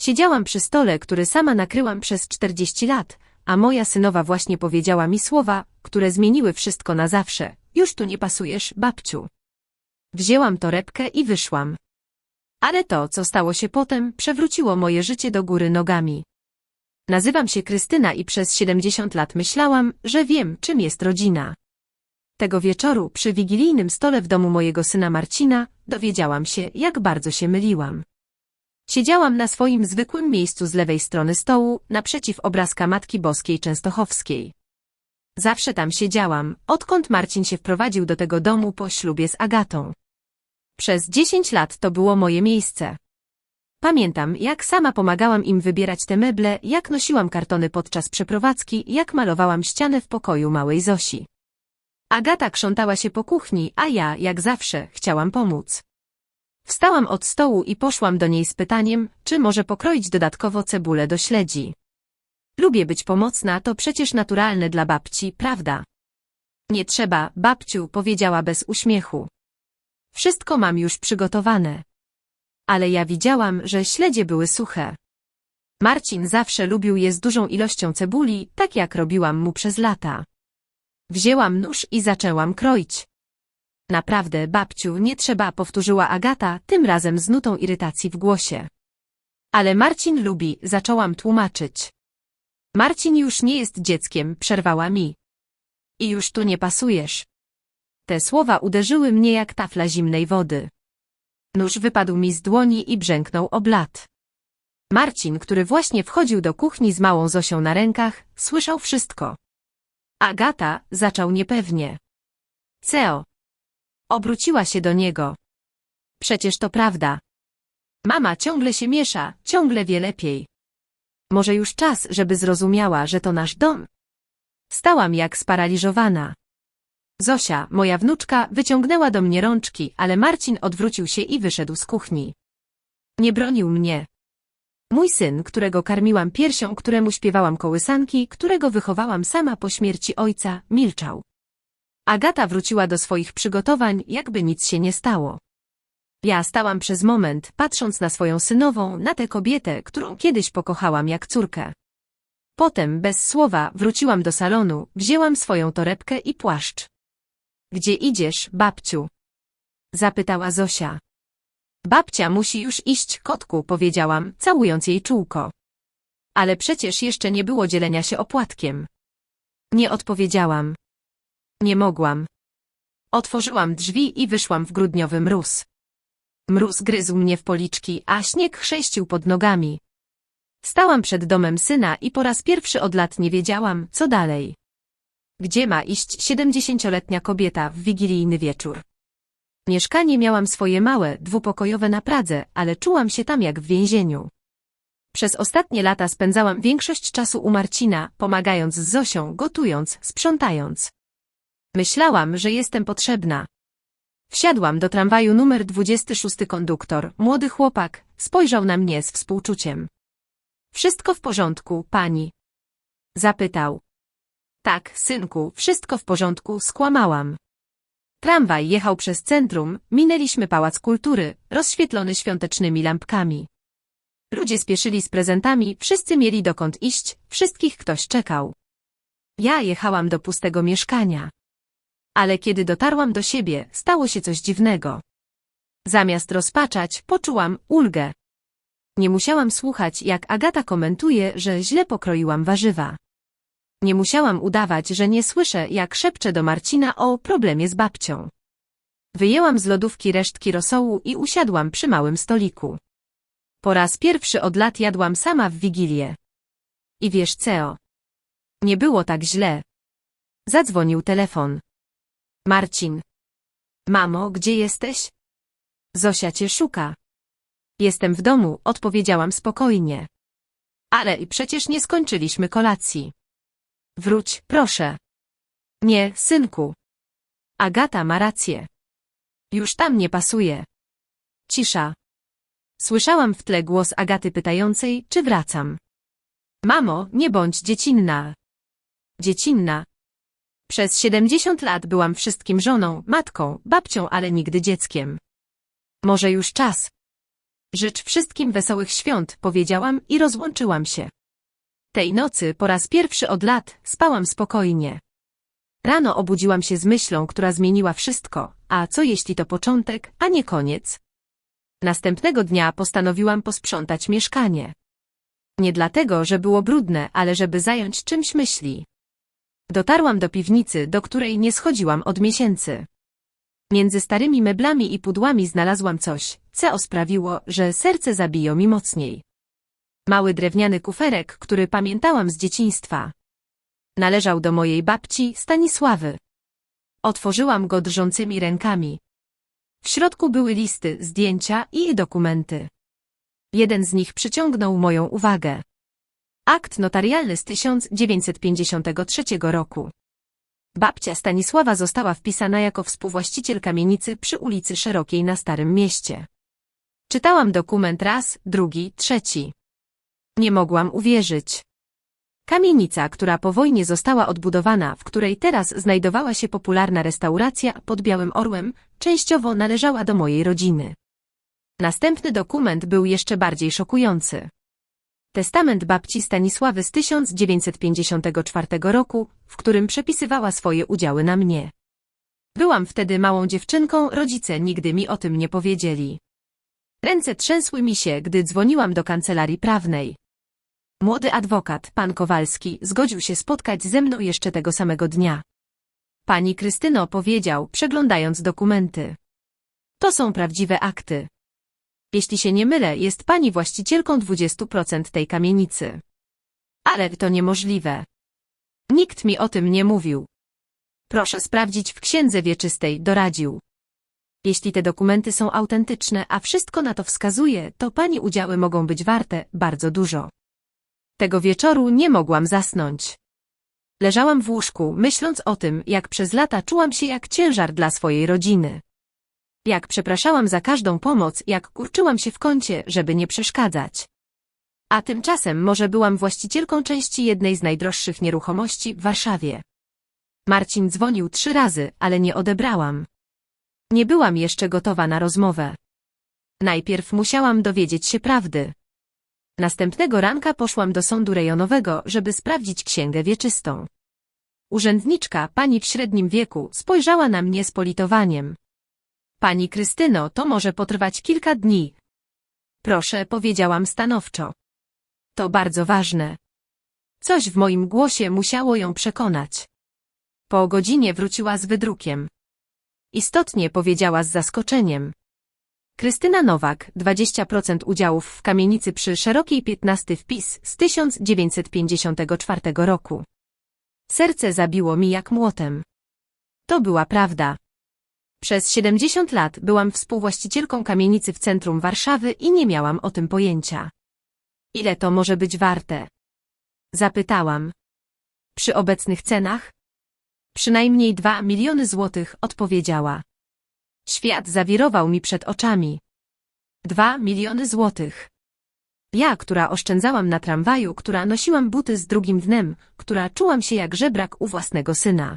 Siedziałam przy stole, który sama nakryłam przez 40 lat, a moja synowa właśnie powiedziała mi słowa, które zmieniły wszystko na zawsze. Już tu nie pasujesz, babciu. Wzięłam torebkę i wyszłam. Ale to, co stało się potem, przewróciło moje życie do góry nogami. Nazywam się Krystyna i przez 70 lat myślałam, że wiem, czym jest rodzina. Tego wieczoru, przy wigilijnym stole w domu mojego syna Marcina, dowiedziałam się, jak bardzo się myliłam. Siedziałam na swoim zwykłym miejscu z lewej strony stołu, naprzeciw obrazka Matki Boskiej Częstochowskiej. Zawsze tam siedziałam, odkąd Marcin się wprowadził do tego domu po ślubie z Agatą. Przez 10 lat to było moje miejsce. Pamiętam, jak sama pomagałam im wybierać te meble, jak nosiłam kartony podczas przeprowadzki, jak malowałam ścianę w pokoju małej Zosi. Agata krzątała się po kuchni, a ja, jak zawsze, chciałam pomóc. Wstałam od stołu i poszłam do niej z pytaniem, czy może pokroić dodatkowo cebulę do śledzi. Lubię być pomocna, to przecież naturalne dla babci, prawda? Nie trzeba, babciu, powiedziała bez uśmiechu. Wszystko mam już przygotowane. Ale ja widziałam, że śledzie były suche. Marcin zawsze lubił je z dużą ilością cebuli, tak jak robiłam mu przez lata. Wzięłam nóż i zaczęłam kroić. Naprawdę, babciu, nie trzeba, powtórzyła Agata, tym razem z nutą irytacji w głosie. Ale Marcin lubi, zaczęłam tłumaczyć. Marcin już nie jest dzieckiem, przerwała mi. I już tu nie pasujesz. Te słowa uderzyły mnie jak tafla zimnej wody. Nóż wypadł mi z dłoni i brzęknął o blat. Marcin, który właśnie wchodził do kuchni z małą Zosią na rękach, słyszał wszystko. Agata zaczął niepewnie. Ceo. Obróciła się do niego. Przecież to prawda. Mama ciągle się miesza, ciągle wie lepiej. Może już czas, żeby zrozumiała, że to nasz dom? Stałam jak sparaliżowana. Zosia, moja wnuczka, wyciągnęła do mnie rączki, ale Marcin odwrócił się i wyszedł z kuchni. Nie bronił mnie. Mój syn, którego karmiłam piersią, któremu śpiewałam kołysanki, którego wychowałam sama po śmierci ojca, milczał. Agata wróciła do swoich przygotowań, jakby nic się nie stało. Ja stałam przez moment, patrząc na swoją synową, na tę kobietę, którą kiedyś pokochałam jak córkę. Potem, bez słowa, wróciłam do salonu, wzięłam swoją torebkę i płaszcz. Gdzie idziesz, babciu? Zapytała Zosia. Babcia musi już iść, kotku, powiedziałam, całując jej czółko. Ale przecież jeszcze nie było dzielenia się opłatkiem. Nie odpowiedziałam. Nie mogłam. Otworzyłam drzwi i wyszłam w grudniowy mróz. Mróz gryzł mnie w policzki, a śnieg chrzęścił pod nogami. Stałam przed domem syna i po raz pierwszy od lat nie wiedziałam, co dalej. Gdzie ma iść siedemdziesięcioletnia kobieta w wigilijny wieczór? Mieszkanie miałam swoje małe, dwupokojowe na Pradze, ale czułam się tam jak w więzieniu. Przez ostatnie lata spędzałam większość czasu u Marcina, pomagając z Zosią, gotując, sprzątając. Myślałam, że jestem potrzebna. Wsiadłam do tramwaju numer 26 konduktor, młody chłopak, spojrzał na mnie z współczuciem. Wszystko w porządku, pani? Zapytał. Tak, synku, wszystko w porządku, skłamałam. Tramwaj jechał przez centrum, minęliśmy Pałac Kultury, rozświetlony świątecznymi lampkami. Ludzie spieszyli z prezentami, wszyscy mieli dokąd iść, wszystkich ktoś czekał. Ja jechałam do pustego mieszkania. Ale kiedy dotarłam do siebie, stało się coś dziwnego. Zamiast rozpaczać, poczułam ulgę. Nie musiałam słuchać, jak Agata komentuje, że źle pokroiłam warzywa. Nie musiałam udawać, że nie słyszę, jak szepczę do Marcina o problemie z babcią. Wyjęłam z lodówki resztki rosołu i usiadłam przy małym stoliku. Po raz pierwszy od lat jadłam sama w Wigilię. I wiesz co? Nie było tak źle. Zadzwonił telefon. Marcin. Mamo, gdzie jesteś? Zosia cię szuka. Jestem w domu, odpowiedziałam spokojnie. Ale i przecież nie skończyliśmy kolacji. Wróć, proszę. Nie, synku. Agata ma rację. Już tam nie pasuje. Cisza. Słyszałam w tle głos Agaty pytającej, czy wracam. Mamo, nie bądź dziecinna. Dziecinna. Przez siedemdziesiąt lat byłam wszystkim żoną, matką, babcią, ale nigdy dzieckiem. Może już czas. Życz wszystkim wesołych świąt, powiedziałam i rozłączyłam się. Tej nocy po raz pierwszy od lat spałam spokojnie. Rano obudziłam się z myślą, która zmieniła wszystko, a co jeśli to początek, a nie koniec? Następnego dnia postanowiłam posprzątać mieszkanie. Nie dlatego, że było brudne, ale żeby zająć czymś myśli. Dotarłam do piwnicy, do której nie schodziłam od miesięcy. Między starymi meblami i pudłami znalazłam coś, co sprawiło, że serce zabiło mi mocniej. Mały drewniany kuferek, który pamiętałam z dzieciństwa. Należał do mojej babci Stanisławy. Otworzyłam go drżącymi rękami. W środku były listy, zdjęcia i dokumenty. Jeden z nich przyciągnął moją uwagę. Akt notarialny z 1953 roku. Babcia Stanisława została wpisana jako współwłaściciel kamienicy przy ulicy Szerokiej na Starym Mieście. Czytałam dokument raz, drugi, trzeci. Nie mogłam uwierzyć. Kamienica, która po wojnie została odbudowana, w której teraz znajdowała się popularna restauracja pod Białym Orłem, częściowo należała do mojej rodziny. Następny dokument był jeszcze bardziej szokujący. Testament babci Stanisławy z 1954 roku, w którym przepisywała swoje udziały na mnie. Byłam wtedy małą dziewczynką, rodzice nigdy mi o tym nie powiedzieli. Ręce trzęsły mi się, gdy dzwoniłam do kancelarii prawnej. Młody adwokat, pan Kowalski, zgodził się spotkać ze mną jeszcze tego samego dnia. Pani Krystyno powiedział, przeglądając dokumenty. To są prawdziwe akty. Jeśli się nie mylę, jest pani właścicielką 20% tej kamienicy. Ale to niemożliwe. Nikt mi o tym nie mówił. Proszę sprawdzić w księdze wieczystej, doradził. Jeśli te dokumenty są autentyczne, a wszystko na to wskazuje, to pani udziały mogą być warte bardzo dużo. Tego wieczoru nie mogłam zasnąć. Leżałam w łóżku, myśląc o tym, jak przez lata czułam się jak ciężar dla swojej rodziny. Jak przepraszałam za każdą pomoc, jak kurczyłam się w kącie, żeby nie przeszkadzać. A tymczasem może byłam właścicielką części jednej z najdroższych nieruchomości w Warszawie. Marcin dzwonił trzy razy, ale nie odebrałam. Nie byłam jeszcze gotowa na rozmowę. Najpierw musiałam dowiedzieć się prawdy. Następnego ranka poszłam do sądu rejonowego, żeby sprawdzić księgę wieczystą. Urzędniczka, pani w średnim wieku, spojrzała na mnie z politowaniem. Pani Krystyno, to może potrwać kilka dni. Proszę, powiedziałam stanowczo. To bardzo ważne. Coś w moim głosie musiało ją przekonać. Po godzinie wróciła z wydrukiem. Istotnie powiedziała z zaskoczeniem. Krystyna Nowak, 20% udziałów w kamienicy przy Szerokiej 15 wpis z 1954 roku. Serce zabiło mi jak młotem. To była prawda. Przez 70 lat byłam współwłaścicielką kamienicy w centrum Warszawy i nie miałam o tym pojęcia. Ile to może być warte? Zapytałam. Przy obecnych cenach? Przynajmniej dwa miliony złotych, odpowiedziała. Świat zawirował mi przed oczami. Dwa miliony złotych. Ja, która oszczędzałam na tramwaju, która nosiłam buty z drugim dnem, która czułam się jak żebrak u własnego syna.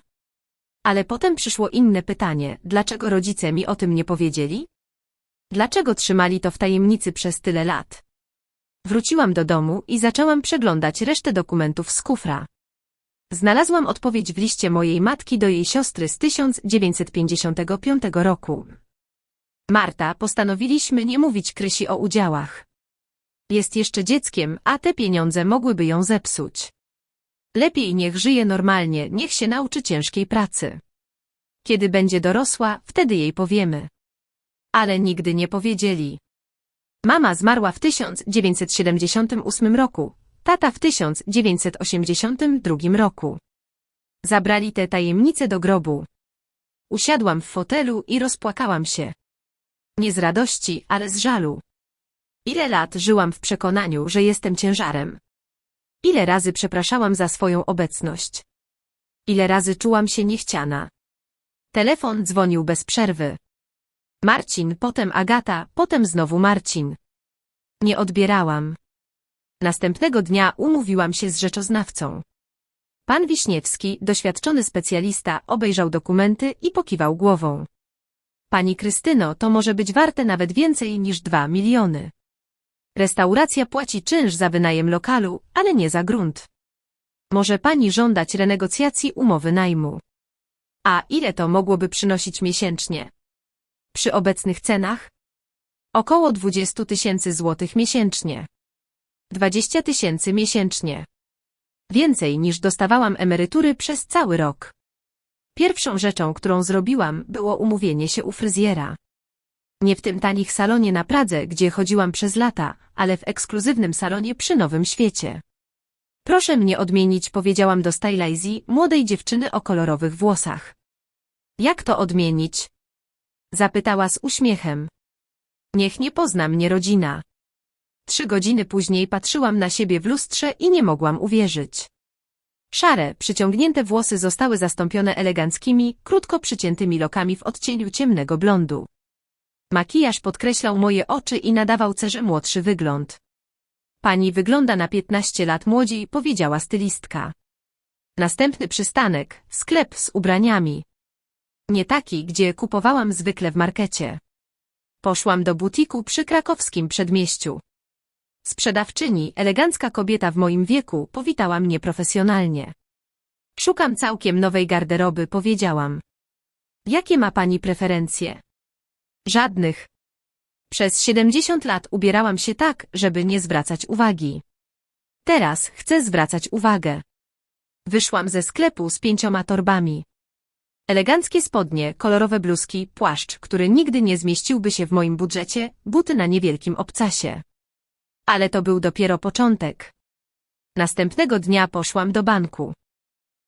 Ale potem przyszło inne pytanie, dlaczego rodzice mi o tym nie powiedzieli? Dlaczego trzymali to w tajemnicy przez tyle lat? Wróciłam do domu i zaczęłam przeglądać resztę dokumentów z kufra. Znalazłam odpowiedź w liście mojej matki do jej siostry z 1955 roku. Marta, postanowiliśmy nie mówić Krysi o udziałach. Jest jeszcze dzieckiem, a te pieniądze mogłyby ją zepsuć. Lepiej niech żyje normalnie, niech się nauczy ciężkiej pracy. Kiedy będzie dorosła, wtedy jej powiemy. Ale nigdy nie powiedzieli. Mama zmarła w 1978 roku, tata w 1982 roku. Zabrali te tajemnice do grobu. Usiadłam w fotelu i rozpłakałam się. Nie z radości, ale z żalu. Ile lat żyłam w przekonaniu, że jestem ciężarem. Ile razy przepraszałam za swoją obecność. Ile razy czułam się niechciana. Telefon dzwonił bez przerwy. Marcin, potem Agata, potem znowu Marcin. Nie odbierałam. Następnego dnia umówiłam się z rzeczoznawcą. Pan Wiśniewski, doświadczony specjalista, obejrzał dokumenty i pokiwał głową. Pani Krystyno, to może być warte nawet więcej niż dwa miliony. Restauracja płaci czynsz za wynajem lokalu, ale nie za grunt. Może pani żądać renegocjacji umowy najmu. A ile to mogłoby przynosić miesięcznie? Przy obecnych cenach? Około 20 tysięcy złotych miesięcznie. 20 tysięcy miesięcznie. Więcej niż dostawałam emerytury przez cały rok. Pierwszą rzeczą, którą zrobiłam, było umówienie się u fryzjera. Nie w tym tanich salonie na Pradze, gdzie chodziłam przez lata, ale w ekskluzywnym salonie przy Nowym Świecie. Proszę mnie odmienić, powiedziałam do Stylizy, młodej dziewczyny o kolorowych włosach. Jak to odmienić? Zapytała z uśmiechem. Niech nie pozna mnie rodzina. Trzy godziny później patrzyłam na siebie w lustrze i nie mogłam uwierzyć. Szare, przyciągnięte włosy zostały zastąpione eleganckimi, krótko przyciętymi lokami w odcieniu ciemnego blondu. Makijaż podkreślał moje oczy i nadawał cerze młodszy wygląd. Pani wygląda na 15 lat młodziej, powiedziała stylistka. Następny przystanek, sklep z ubraniami. Nie taki, gdzie kupowałam zwykle w markecie. Poszłam do butiku przy krakowskim przedmieściu. Sprzedawczyni, elegancka kobieta w moim wieku, powitała mnie profesjonalnie. Szukam całkiem nowej garderoby, powiedziałam. Jakie ma pani preferencje? Żadnych. Przez 70 lat ubierałam się tak, żeby nie zwracać uwagi. Teraz chcę zwracać uwagę. Wyszłam ze sklepu z pięcioma torbami. Eleganckie spodnie, kolorowe bluzki, płaszcz, który nigdy nie zmieściłby się w moim budżecie, buty na niewielkim obcasie. Ale to był dopiero początek. Następnego dnia poszłam do banku.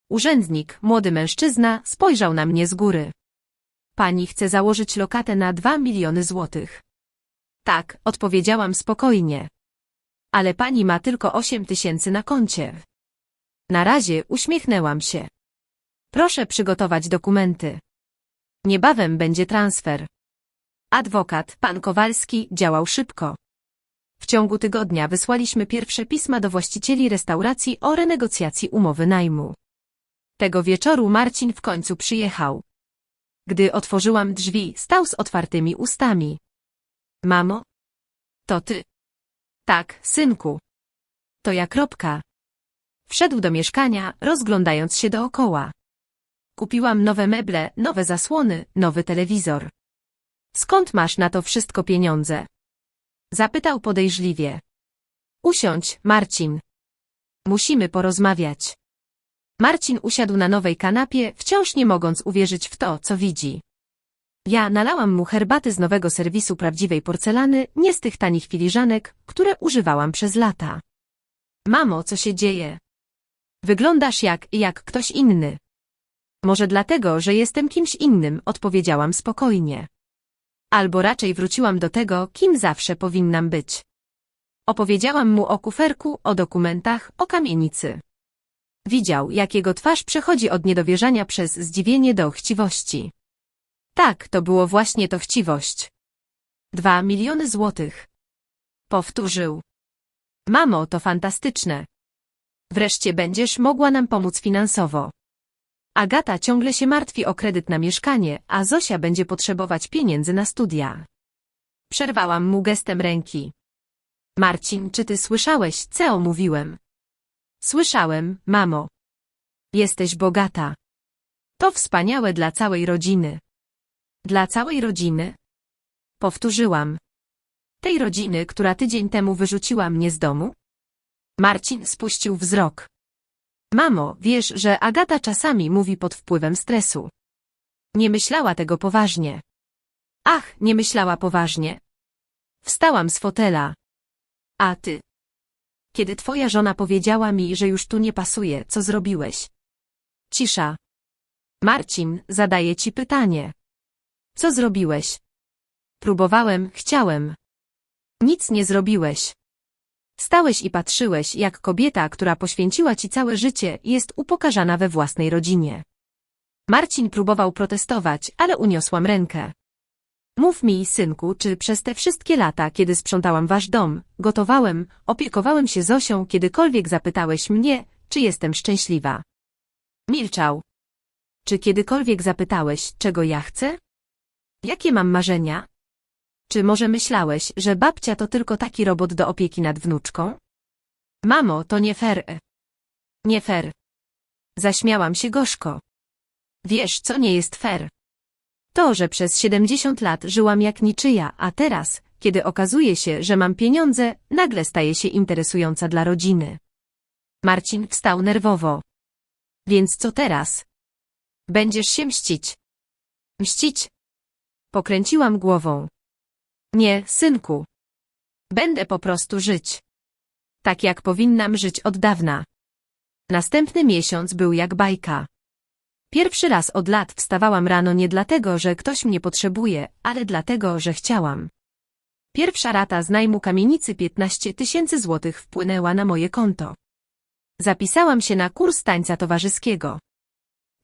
Urzędnik, młody mężczyzna, spojrzał na mnie z góry. Pani chce założyć lokatę na dwa miliony złotych. Tak, odpowiedziałam spokojnie. Ale pani ma tylko osiem tysięcy na koncie. Na razie uśmiechnęłam się. Proszę przygotować dokumenty. Niebawem będzie transfer. Adwokat, pan Kowalski, działał szybko. W ciągu tygodnia wysłaliśmy pierwsze pisma do właścicieli restauracji o renegocjacji umowy najmu. Tego wieczoru Marcin w końcu przyjechał. Gdy otworzyłam drzwi, stał z otwartymi ustami. Mamo? To ty. Tak, synku. To ja kropka. Wszedł do mieszkania, rozglądając się dookoła. Kupiłam nowe meble, nowe zasłony, nowy telewizor. Skąd masz na to wszystko pieniądze? Zapytał podejrzliwie. Usiądź, Marcin. Musimy porozmawiać. Marcin usiadł na nowej kanapie, wciąż nie mogąc uwierzyć w to, co widzi. Ja nalałam mu herbaty z nowego serwisu prawdziwej porcelany, nie z tych tanich filiżanek, które używałam przez lata. Mamo, co się dzieje? Wyglądasz jak, jak ktoś inny. Może dlatego, że jestem kimś innym, odpowiedziałam spokojnie. Albo raczej wróciłam do tego, kim zawsze powinnam być. Opowiedziałam mu o kuferku, o dokumentach, o kamienicy. Widział, jak jego twarz przechodzi od niedowierzania przez zdziwienie do chciwości. Tak, to było właśnie to chciwość. Dwa miliony złotych. Powtórzył. Mamo, to fantastyczne. Wreszcie będziesz mogła nam pomóc finansowo. Agata ciągle się martwi o kredyt na mieszkanie, a Zosia będzie potrzebować pieniędzy na studia. Przerwałam mu gestem ręki. Marcin, czy ty słyszałeś, co mówiłem? Słyszałem, mamo. Jesteś bogata. To wspaniałe dla całej rodziny. Dla całej rodziny? Powtórzyłam. Tej rodziny, która tydzień temu wyrzuciła mnie z domu? Marcin spuścił wzrok. Mamo, wiesz, że Agata czasami mówi pod wpływem stresu. Nie myślała tego poważnie. Ach, nie myślała poważnie. Wstałam z fotela. A ty? Kiedy twoja żona powiedziała mi, że już tu nie pasuje, co zrobiłeś? Cisza. Marcin, zadaję ci pytanie. Co zrobiłeś? Próbowałem, chciałem. Nic nie zrobiłeś. Stałeś i patrzyłeś, jak kobieta, która poświęciła ci całe życie, jest upokarzana we własnej rodzinie. Marcin próbował protestować, ale uniosłam rękę. Mów mi, synku, czy przez te wszystkie lata, kiedy sprzątałam wasz dom, gotowałem, opiekowałem się Zosią, kiedykolwiek zapytałeś mnie, czy jestem szczęśliwa? Milczał. Czy kiedykolwiek zapytałeś, czego ja chcę? Jakie mam marzenia? Czy może myślałeś, że babcia to tylko taki robot do opieki nad wnuczką? Mamo, to nie fair. Nie fair. Zaśmiałam się gorzko. Wiesz, co nie jest fair? To, że przez 70 lat żyłam jak niczyja, a teraz, kiedy okazuje się, że mam pieniądze, nagle staje się interesująca dla rodziny. Marcin wstał nerwowo. Więc co teraz? Będziesz się mścić. Mścić? Pokręciłam głową. Nie, synku. Będę po prostu żyć. Tak jak powinnam żyć od dawna. Następny miesiąc był jak bajka. Pierwszy raz od lat wstawałam rano nie dlatego, że ktoś mnie potrzebuje, ale dlatego, że chciałam. Pierwsza rata z najmu kamienicy 15 tysięcy złotych wpłynęła na moje konto. Zapisałam się na kurs tańca towarzyskiego.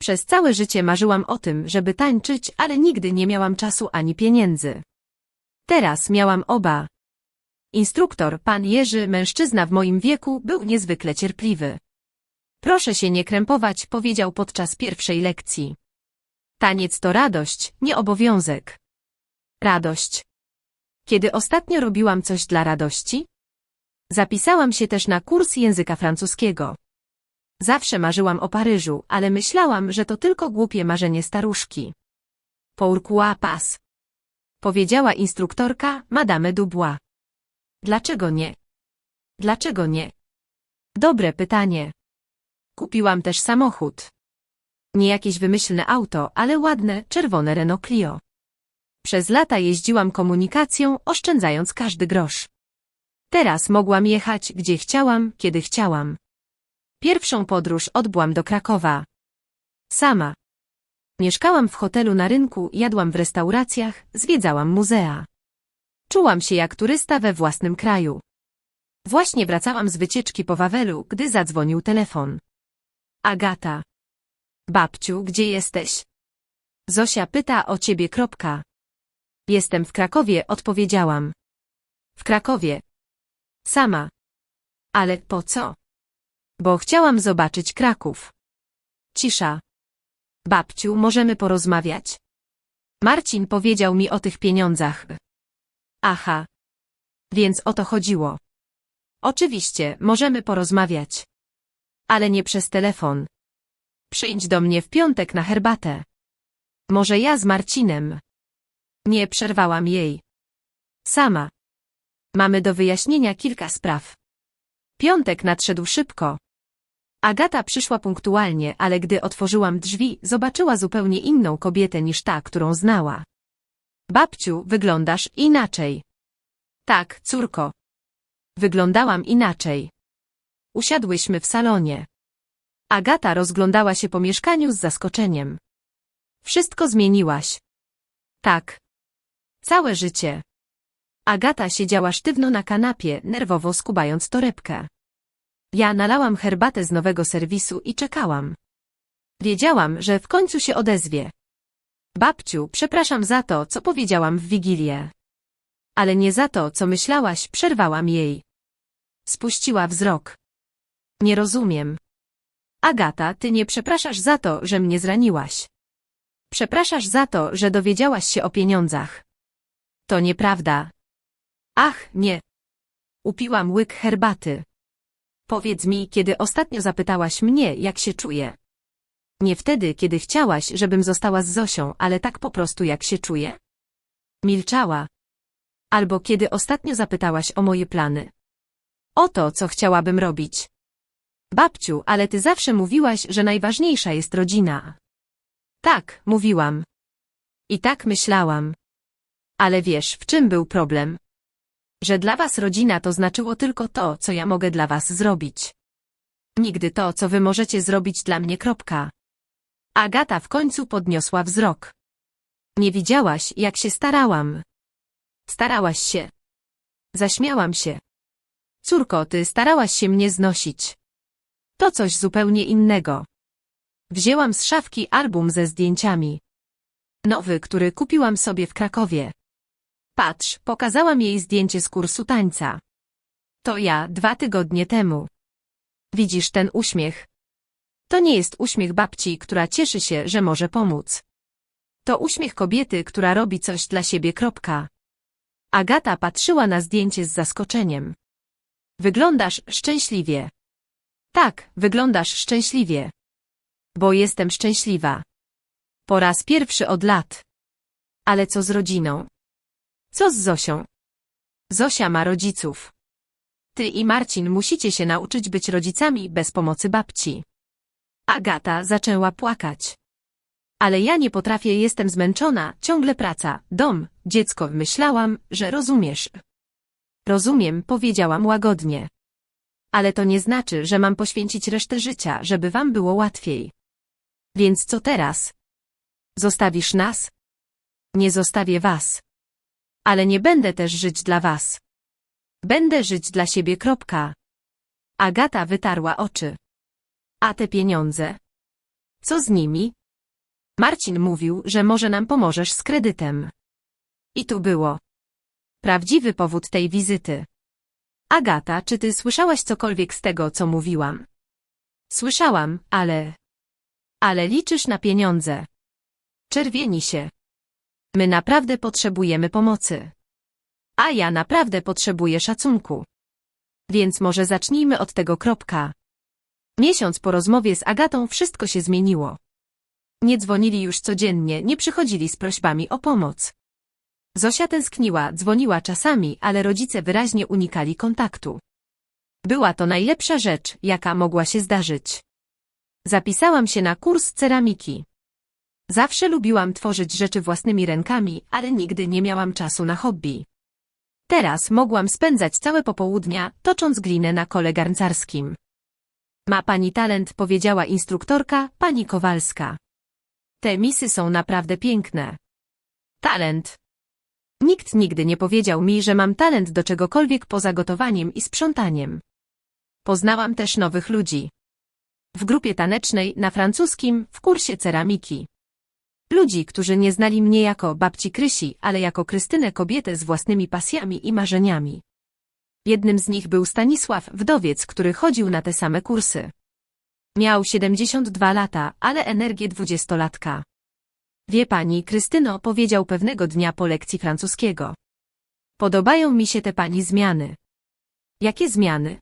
Przez całe życie marzyłam o tym, żeby tańczyć, ale nigdy nie miałam czasu ani pieniędzy. Teraz miałam oba. Instruktor, pan Jerzy, mężczyzna w moim wieku, był niezwykle cierpliwy. Proszę się nie krępować, powiedział podczas pierwszej lekcji. Taniec to radość, nie obowiązek. Radość. Kiedy ostatnio robiłam coś dla radości? Zapisałam się też na kurs języka francuskiego. Zawsze marzyłam o Paryżu, ale myślałam, że to tylko głupie marzenie staruszki. Pourquoi pas? Powiedziała instruktorka, Madame Dubois. Dlaczego nie? Dlaczego nie? Dobre pytanie. Kupiłam też samochód. Nie jakieś wymyślne auto, ale ładne, czerwone Renault Clio. Przez lata jeździłam komunikacją, oszczędzając każdy grosz. Teraz mogłam jechać, gdzie chciałam, kiedy chciałam. Pierwszą podróż odbyłam do Krakowa. Sama. Mieszkałam w hotelu na rynku, jadłam w restauracjach, zwiedzałam muzea. Czułam się jak turysta we własnym kraju. Właśnie wracałam z wycieczki po Wawelu, gdy zadzwonił telefon. Agata. Babciu, gdzie jesteś? Zosia pyta o ciebie. Kropka. Jestem w Krakowie, odpowiedziałam. W Krakowie. Sama. Ale po co? Bo chciałam zobaczyć Kraków. Cisza. Babciu, możemy porozmawiać? Marcin powiedział mi o tych pieniądzach. Aha. Więc o to chodziło. Oczywiście, możemy porozmawiać. Ale nie przez telefon. Przyjdź do mnie w piątek na herbatę. Może ja z Marcinem. Nie przerwałam jej. Sama. Mamy do wyjaśnienia kilka spraw. Piątek nadszedł szybko. Agata przyszła punktualnie, ale gdy otworzyłam drzwi, zobaczyła zupełnie inną kobietę niż ta, którą znała. Babciu, wyglądasz inaczej. Tak, córko. Wyglądałam inaczej. Usiadłyśmy w salonie. Agata rozglądała się po mieszkaniu z zaskoczeniem. Wszystko zmieniłaś. Tak. Całe życie. Agata siedziała sztywno na kanapie, nerwowo skubając torebkę. Ja nalałam herbatę z nowego serwisu i czekałam. Wiedziałam, że w końcu się odezwie. Babciu, przepraszam za to, co powiedziałam w Wigilię. Ale nie za to, co myślałaś, przerwałam jej. Spuściła wzrok. Nie rozumiem. Agata, ty nie przepraszasz za to, że mnie zraniłaś. Przepraszasz za to, że dowiedziałaś się o pieniądzach. To nieprawda. Ach, nie. Upiłam łyk herbaty. Powiedz mi, kiedy ostatnio zapytałaś mnie, jak się czuję. Nie wtedy, kiedy chciałaś, żebym została z Zosią, ale tak po prostu jak się czuję? Milczała. Albo kiedy ostatnio zapytałaś o moje plany. O to, co chciałabym robić. Babciu, ale ty zawsze mówiłaś, że najważniejsza jest rodzina. Tak, mówiłam. I tak myślałam. Ale wiesz, w czym był problem? Że dla was rodzina to znaczyło tylko to, co ja mogę dla was zrobić. Nigdy to, co wy możecie zrobić dla mnie. Kropka. Agata w końcu podniosła wzrok. Nie widziałaś, jak się starałam. Starałaś się. Zaśmiałam się. Córko, ty starałaś się mnie znosić. To coś zupełnie innego. Wzięłam z szafki album ze zdjęciami. Nowy, który kupiłam sobie w Krakowie. Patrz, pokazałam jej zdjęcie z kursu tańca. To ja, dwa tygodnie temu. Widzisz ten uśmiech? To nie jest uśmiech babci, która cieszy się, że może pomóc. To uśmiech kobiety, która robi coś dla siebie. Kropka. Agata patrzyła na zdjęcie z zaskoczeniem. Wyglądasz szczęśliwie. Tak, wyglądasz szczęśliwie. Bo jestem szczęśliwa. Po raz pierwszy od lat. Ale co z rodziną? Co z Zosią? Zosia ma rodziców. Ty i Marcin musicie się nauczyć być rodzicami bez pomocy babci. Agata zaczęła płakać. Ale ja nie potrafię, jestem zmęczona, ciągle praca, dom, dziecko, myślałam, że rozumiesz. Rozumiem, powiedziałam łagodnie. Ale to nie znaczy, że mam poświęcić resztę życia, żeby wam było łatwiej. Więc co teraz? Zostawisz nas? Nie zostawię was. Ale nie będę też żyć dla was. Będę żyć dla siebie. Kropka. Agata wytarła oczy. A te pieniądze? Co z nimi? Marcin mówił, że może nam pomożesz z kredytem. I tu było. Prawdziwy powód tej wizyty. Agata, czy ty słyszałaś cokolwiek z tego, co mówiłam? Słyszałam, ale... Ale liczysz na pieniądze. Czerwieni się. My naprawdę potrzebujemy pomocy. A ja naprawdę potrzebuję szacunku. Więc może zacznijmy od tego kropka. Miesiąc po rozmowie z Agatą wszystko się zmieniło. Nie dzwonili już codziennie, nie przychodzili z prośbami o pomoc. Zosia tęskniła, dzwoniła czasami, ale rodzice wyraźnie unikali kontaktu. Była to najlepsza rzecz, jaka mogła się zdarzyć. Zapisałam się na kurs ceramiki. Zawsze lubiłam tworzyć rzeczy własnymi rękami, ale nigdy nie miałam czasu na hobby. Teraz mogłam spędzać całe popołudnia, tocząc glinę na kole garncarskim. Ma pani talent, powiedziała instruktorka, pani Kowalska. Te misy są naprawdę piękne. Talent. Nikt nigdy nie powiedział mi, że mam talent do czegokolwiek poza gotowaniem i sprzątaniem. Poznałam też nowych ludzi. W grupie tanecznej, na francuskim, w kursie ceramiki. Ludzi, którzy nie znali mnie jako babci Krysi, ale jako Krystynę kobietę z własnymi pasjami i marzeniami. Jednym z nich był Stanisław, wdowiec, który chodził na te same kursy. Miał 72 lata, ale energię dwudziestolatka. Wie pani, Krystyno, powiedział pewnego dnia po lekcji francuskiego. Podobają mi się te pani zmiany. Jakie zmiany?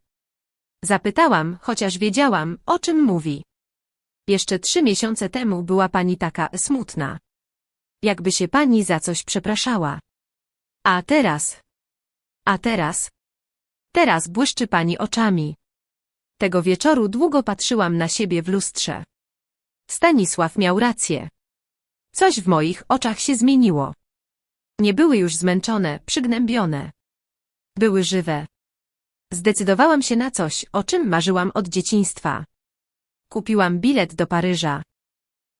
Zapytałam, chociaż wiedziałam, o czym mówi. Jeszcze trzy miesiące temu była pani taka smutna. Jakby się pani za coś przepraszała. A teraz? A teraz? Teraz błyszczy pani oczami. Tego wieczoru długo patrzyłam na siebie w lustrze. Stanisław miał rację. Coś w moich oczach się zmieniło. Nie były już zmęczone, przygnębione. Były żywe. Zdecydowałam się na coś, o czym marzyłam od dzieciństwa. Kupiłam bilet do Paryża.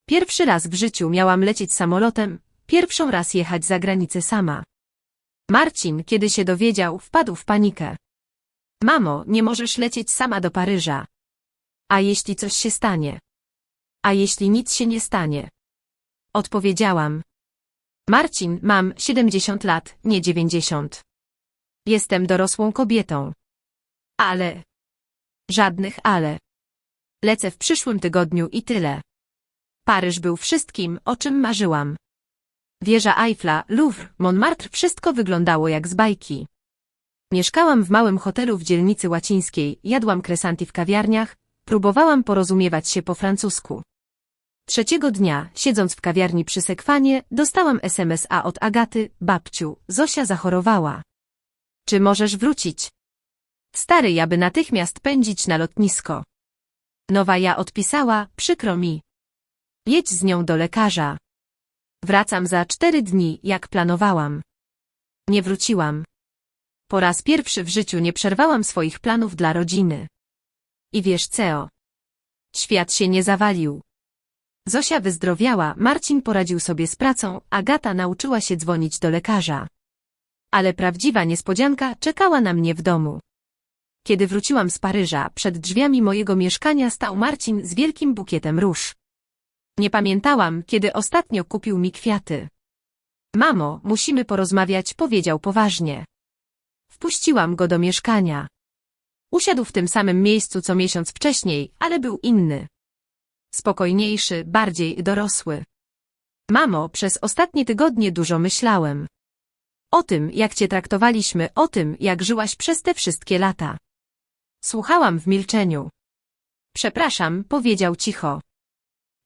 Pierwszy raz w życiu miałam lecieć samolotem, pierwszą raz jechać za granicę sama. Marcin, kiedy się dowiedział, wpadł w panikę. Mamo, nie możesz lecieć sama do Paryża. A jeśli coś się stanie? A jeśli nic się nie stanie? Odpowiedziałam. Marcin, mam 70 lat, nie 90. Jestem dorosłą kobietą. Ale. Żadnych ale. Lecę w przyszłym tygodniu i tyle. Paryż był wszystkim, o czym marzyłam. Wieża Eiffla, Louvre, Montmartre, wszystko wyglądało jak z bajki. Mieszkałam w małym hotelu w dzielnicy łacińskiej, jadłam kresanti w kawiarniach, próbowałam porozumiewać się po francusku. Trzeciego dnia, siedząc w kawiarni przy sekwanie, dostałam SMS-a od Agaty, babciu, Zosia zachorowała. Czy możesz wrócić? Stary jaby natychmiast pędzić na lotnisko. Nowa ja odpisała, przykro mi. Jedź z nią do lekarza. Wracam za cztery dni, jak planowałam. Nie wróciłam. Po raz pierwszy w życiu nie przerwałam swoich planów dla rodziny. I wiesz co? Świat się nie zawalił. Zosia wyzdrowiała, Marcin poradził sobie z pracą, Agata nauczyła się dzwonić do lekarza. Ale prawdziwa niespodzianka czekała na mnie w domu. Kiedy wróciłam z Paryża, przed drzwiami mojego mieszkania stał Marcin z wielkim bukietem róż. Nie pamiętałam, kiedy ostatnio kupił mi kwiaty. Mamo, musimy porozmawiać, powiedział poważnie. Wpuściłam go do mieszkania. Usiadł w tym samym miejscu co miesiąc wcześniej, ale był inny. Spokojniejszy, bardziej dorosły. Mamo, przez ostatnie tygodnie dużo myślałem. O tym, jak cię traktowaliśmy, o tym, jak żyłaś przez te wszystkie lata. Słuchałam w milczeniu. Przepraszam, powiedział cicho.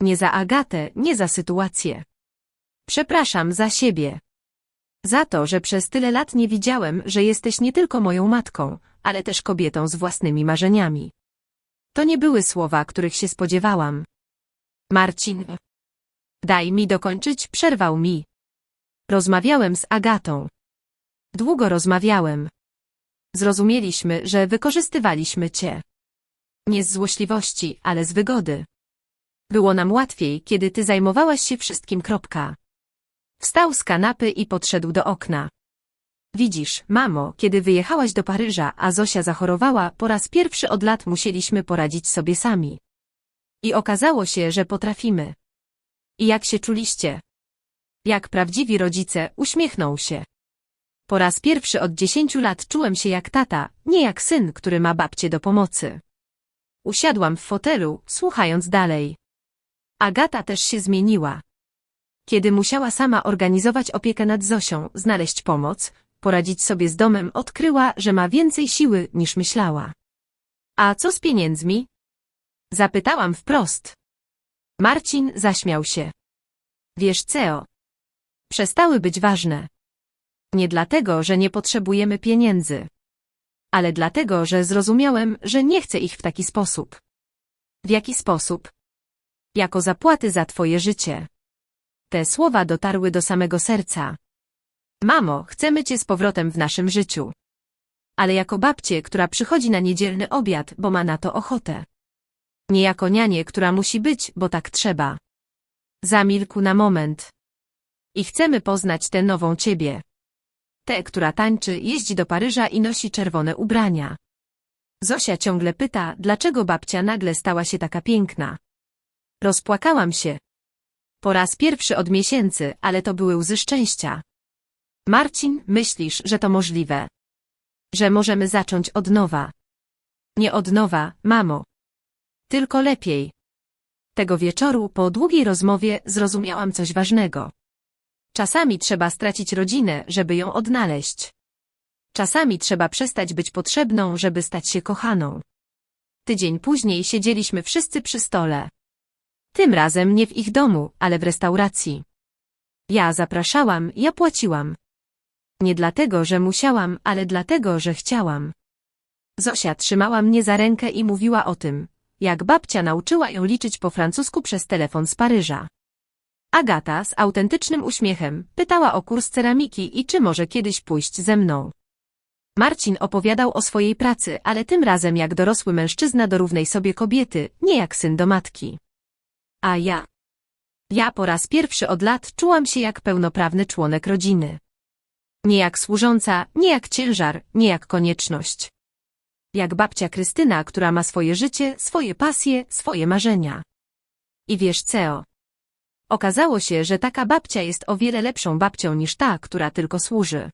Nie za Agatę, nie za sytuację. Przepraszam za siebie. Za to, że przez tyle lat nie widziałem, że jesteś nie tylko moją matką, ale też kobietą z własnymi marzeniami. To nie były słowa, których się spodziewałam. Marcin. Daj mi dokończyć, przerwał mi. Rozmawiałem z Agatą. Długo rozmawiałem. Zrozumieliśmy, że wykorzystywaliśmy cię. Nie z złośliwości, ale z wygody. Było nam łatwiej, kiedy ty zajmowałaś się wszystkim. Kropka. Wstał z kanapy i podszedł do okna. Widzisz, mamo, kiedy wyjechałaś do Paryża, a Zosia zachorowała, po raz pierwszy od lat musieliśmy poradzić sobie sami. I okazało się, że potrafimy. I jak się czuliście? Jak prawdziwi rodzice, uśmiechnął się. Po raz pierwszy od dziesięciu lat czułem się jak tata, nie jak syn, który ma babcię do pomocy. Usiadłam w fotelu, słuchając dalej. Agata też się zmieniła. Kiedy musiała sama organizować opiekę nad Zosią, znaleźć pomoc, poradzić sobie z domem, odkryła, że ma więcej siły niż myślała. A co z pieniędzmi? Zapytałam wprost. Marcin zaśmiał się. Wiesz co? Przestały być ważne. Nie dlatego, że nie potrzebujemy pieniędzy. Ale dlatego, że zrozumiałem, że nie chcę ich w taki sposób. W jaki sposób? Jako zapłaty za twoje życie. Te słowa dotarły do samego serca. Mamo, chcemy cię z powrotem w naszym życiu. Ale jako babcię, która przychodzi na niedzielny obiad, bo ma na to ochotę. Nie jako nianię, która musi być, bo tak trzeba. Zamilkł na moment. I chcemy poznać tę nową ciebie. Tę, która tańczy, jeździ do Paryża i nosi czerwone ubrania. Zosia ciągle pyta, dlaczego babcia nagle stała się taka piękna. Rozpłakałam się. Po raz pierwszy od miesięcy, ale to były łzy szczęścia. Marcin, myślisz, że to możliwe? Że możemy zacząć od nowa. Nie od nowa, mamo. Tylko lepiej. Tego wieczoru, po długiej rozmowie, zrozumiałam coś ważnego. Czasami trzeba stracić rodzinę, żeby ją odnaleźć. Czasami trzeba przestać być potrzebną, żeby stać się kochaną. Tydzień później siedzieliśmy wszyscy przy stole. Tym razem nie w ich domu, ale w restauracji. Ja zapraszałam, ja płaciłam. Nie dlatego, że musiałam, ale dlatego, że chciałam. Zosia trzymała mnie za rękę i mówiła o tym, jak babcia nauczyła ją liczyć po francusku przez telefon z Paryża. Agata z autentycznym uśmiechem pytała o kurs ceramiki i czy może kiedyś pójść ze mną. Marcin opowiadał o swojej pracy, ale tym razem jak dorosły mężczyzna do równej sobie kobiety, nie jak syn do matki. A ja. Ja po raz pierwszy od lat czułam się jak pełnoprawny członek rodziny. Nie jak służąca, nie jak ciężar, nie jak konieczność. Jak babcia Krystyna, która ma swoje życie, swoje pasje, swoje marzenia. I wiesz co? Okazało się, że taka babcia jest o wiele lepszą babcią niż ta, która tylko służy.